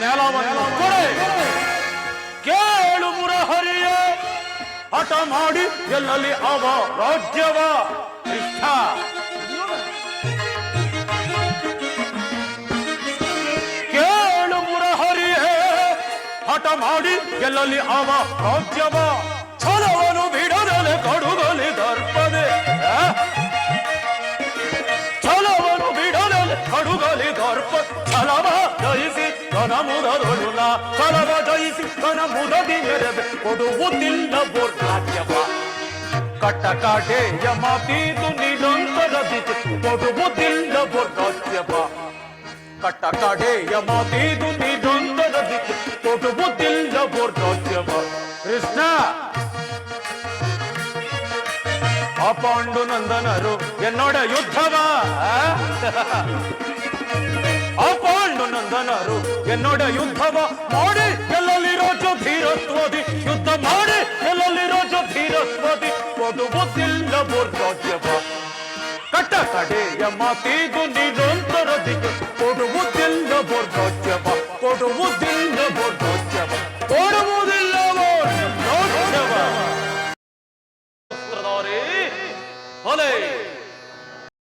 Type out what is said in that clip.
ನೆಲವನ್ನು ಕೊಡೆ. ಕೇಳು ಮುರಹರಿಯ. ಹಠ ಮಾಡಿ ಎಲ್ಲಲ್ಲಿ ಅವ? ರಾಜ್ಯವ? ಇಷ್ಟ ಕೇಳು ಮುರಹರಿಯೇ. ಹಠ ಮಾಡಿ ಎಲ್ಲಲ್ಲಿ ಅವ? ರಾಜ್ಯವ? ಛಲವನು ಬಿಡದಲೆ ಕಡುಗಲಿ ದರ್ಪದೆ. ಆ? ಛಲವನು ಬಿಡದಲೆ ಕಡುಗಲಿ ಜಯಿಸಿ ತನ ಮುದದೊಳುನ ಛಲವ ಜಯಿಸಿ ತನ ಮುದದಿ ಮೆರೆದೆ ಕೊಡುವುದಿಲ್ಲ ರಾಜ್ಯವ ಕಟ್ಟ ಕಾಟೆಯ ಮಾತೀತು ನಿರಂತರ ದಿತಿ ಕೊಡುವುದಿಲ್ಲ ರಾಜ್ಯವ ಕಟ್ಟ ಕಡೆಯ ಮಾತೀದು ನಿರಂತರ ದಿತಿ ಕೊಡುವುದಿಲ್ಲ ರಾಜ್ಯವ ಕೃಷ್ಣ ಆ ಪಾಂಡು ನಂದನರು ಎನ್ನೊಡ ಯುದ್ಧವ ಆ ಪಾಂಡು ನಂದನರು ಎನ್ನೋಡ ಯುದ್ಧವ ಮಾಡಿ ಎಲ್ಲಲ್ಲಿರೋ ಧೀರತ್ವದಿ ಯುದ್ಧ ಮಾಡಿ ಎಲ್ಲಲ್ಲಿರೋ ಧೀರತ್ವದಿ ಒದುವುದಿಲ್ಲ ಮೂರ್ಖೋದ್ಯವ ಕಟ್ಟ ಕಡೆಯ ಮಾತಿದು ನಿರಂತರದಿಗೆ ಕೊಡುವುದಿಲ್ಲ ಮೂರ್ಖೋದ್ಯವ ಕೊಡುವುದಿಲ್ಲ ಮೂರ್ಖೋದ್ಯವ ಕೊಡುವುದಿಲ್ಲ ಮೂರ್ಖೋದ್ಯವ ಹೊಲೆ